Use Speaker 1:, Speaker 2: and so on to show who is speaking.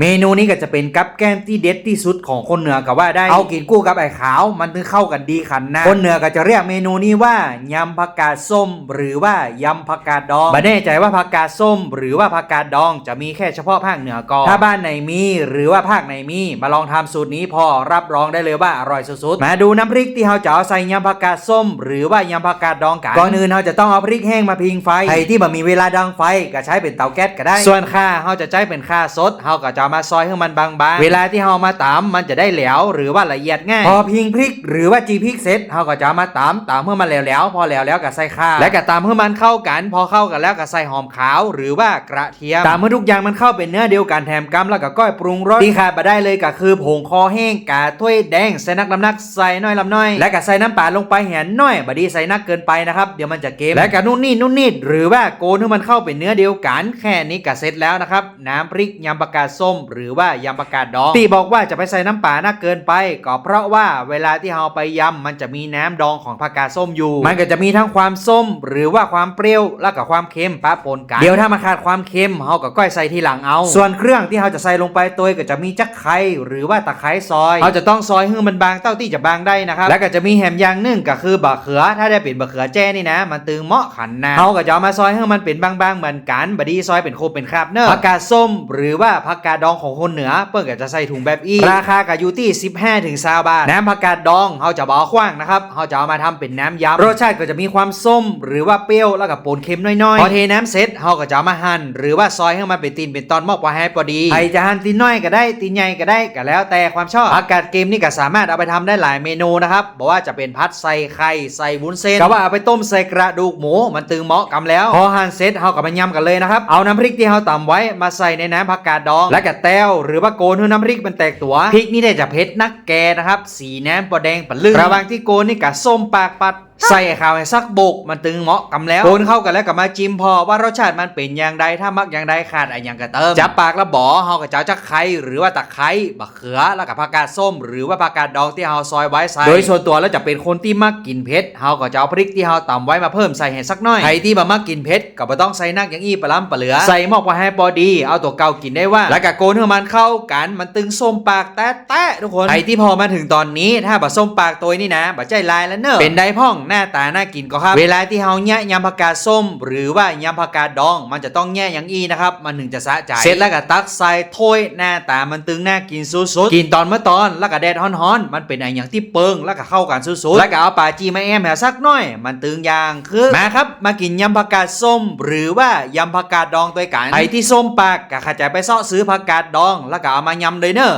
Speaker 1: เมนูนี้ก็จะเป็นกับแก้มที่เด็ดที่สุดของคนเหนือก็ว่าได้ เอากินกู้กับไอ้ขาว มันถึงเข้ากันดีขันนะ คนเหนือก็จะเรียกเมนูนี้ว่ายำผักกาดส้ม หรือว่ายำผักกาดดองไม่แน่ใจว่าผักกาดส้ม หรือว่าผักกาดดองจะมีแค่เฉพาะภาคเหนือก่อนถ้าบ้านไหนมีหรือว่าภาคไหนมีมาลองทำสูตรนี้พอรับรองได้เลยว่าอร่อยสุดๆมาดูน้ำพริกที่เราจะเอาใส่ยำผักกาดส้ม หรือว่ายำผักกาดดองกันก่อนอื่นเราจะต้องเอาพริกแห้งมาพิงไฟใครที่บ่มีเวลาดังไฟก็ใช้เป็นเตาแก๊สก็ได้ ส่วนข่าเราจะใช้เป็นข่าสดเราก็จะเอามาซอยให้มันบางๆ เวลาที่เรามาตำมันจะได้แหลวหรือว่าละเอียดง่าย พอพิงพริกหรือว่าจีพริกเสร็จเราก็จะเอามาตำตำเพื่อมันแหลวๆพอแหลวแล้วก็ใส่ข่าและก็ตำเพื่อมันเข้ากัน พอเข้ากันแล้วก็ใส่หอมขาว หรือว่ากระเทียมตามเมื่อทุกอย่างมันเข้าเป็นเนื้อเดียวกันแถมกำแล้วก็ก้อยปรุงรสที่ขาดมาได้เลยก็คือผงคอแห้งกาถ้วยแดงใส่นักลำนักใส่น้อยลำน้อย และก็ใส่น้ำปลาลงไปแหนน้อยบดีใส่นักเกินไปนะครับเดี๋ยวมันจะเกมและก็นู่นนี่นู่นนี่หรือว่าโกนให้มันเข้าเป็นเนื้อเดียวกันแค่นี้ก็เสร็จแล้วนะครับน้ำพริกยำปลากาดส้มหรือว่ายำปลากาดดองที่บอกว่าจะไปใส่น้ำปลานักเกินไป ก็เพราะว่าเวลาที่เราไปยำมันจะมีน้ำดองของผักกาดส้มอยู่ มันก็จะมีทั้งความส้ม หรือว่าความเปรี้ยวแล้วก็ความเค็มปะปนกันเดี๋ยวถ้ามันขาดความเค็มเราก็ก้อยใส่ทีหลังเอา ส่วนเครื่องที่เราจะใส่ลงไปตัวก็จะมีจักไคร้หรือว่าตะไคร้ซอยเราจะต้องซอยให้มันบางเต้าที่จะบางได้นะครับแล้วก็จะมีแหมอย่างหนึ่งก็คือบะเขือ ถ้าได้เป็นบะเขือแจ้นี่นะ มันตึงเหมาะขันนะเราก็จะเอามาซอยให้มันเป็นบางๆเหมือนกันบดีซอยเป็นโคเป็นคราบเนอะผักกาดส้ม หรือว่าผักกาดดองของคนเหนือ เปิ้ลก็จะใส่ถุงแบบอีราคาก็อยู่ที่ 15 ถึง20บาท น้ำผักกาดดองเราจะบอกขว้างนะครับเราจะเอามาทำเป็นน้ำยำรสชาติก็จะมีความส้ม หรือว่าเปรี้ยวแล้วก็ปนเค็มน้อยๆพอเทน้ำเสร็จเราก็จะมาหั่นหรือว่าซอยให้มันเป็นตีนเป็นตอนมอกพอให้พอดีใครจะหั่นตีนน้อยก็ได้ตีนใหญ่ก็ได้ก็แล้วแต่ความชอบผักกาดเกมนี่ก็สามารถเอาไปทำได้หลายเมนูนะครับบอกว่าจะเป็นพัดใส่ไข่ใส่วุ้นเส้นก็ว่าเอาไปต้มใส่กระดูกหมูมันตึงเหมาะกำแล้วพอหั่นเสร็จเราก็มายำกันเลยนะครับเอาน้ำพริกที่เราตำไว้มาใส่ในน้ำผักกาดดองและก็แต้วหรือว่าโกนให้น้ำพริกมันแตกตัวพริกนี่ได้จะเผ็ดนักแกนะครับ สีน้ำปลาแดงปลาลึงระหว่างที่โกนนี่กะส้มปากปัดใส่ข้าวให้สักโบกมันตึงเหมาะกำแล้วโคนเข้ากันแล้วก็มาจิ้มพอว่ารสชาติมันเป็นอย่างใดถ้ามักอย่างใดขาดอะไรอย่างก็เติมจับปากแล้วบอเฮาก็จะเอาจักไข่หรือว่าตะไคร้บักเขือแล้วก็ผักกาดส้ม หรือว่าผักกาดดองที่เฮาซอยไว้ใส่โดยส่วนตัวแล้วจะเป็นคนที่มักกินเผ็ดเฮาก็จะเอาพริกที่เฮาตำไว้มาเพิ่มใส่ให้สักหน่อยใครที่บ่มักกินเผ็ดก็บ่ต้องใส่นักอย่างอี้ปลาล้ำปลาเหลือใส่หมอกพอให้พอดี เอาตัวเก่ากินได้ว่า แล้วก็โกนให้มันเข้ากันมันตึงส้มปากแตะๆทุกคนใครที่พอมาถึงตอนนี้ถ้าบ่ส้มปากตัวนี่นะบ่ใจลายแล้วเนอะเป็นได้พ่องหน้าตาน่ากินก็ครับ เวลาที่เฮาแย่ยำผักกาดส้ม หรือว่ายำผักกาดดอง มันจะต้องแย่อย่างอีนะครับ มันถึงจะสะใจ เสร็จแล้วก็ตักใส่ถ้วยหน้าตามันตึงน่ากินสุดๆ กินตอนเมื่อตอนแล้วก็แดดฮ้อนๆ มันเป็นอะไรอย่างที่เปิงแล้วก็เข้ากันสุดๆ แล้วก็เอาปลาจีมาแอมแหวสักหน่อย มันตึงอย่างคือมาครับ มากินยำผักกาดส้ม หรือว่ายำผักกาดดองด้วยกันใครที่ส้มปากก็ขจายไปเซาะซื้อผักกาดดอง แล้วก็เอามายำเลยเนอะ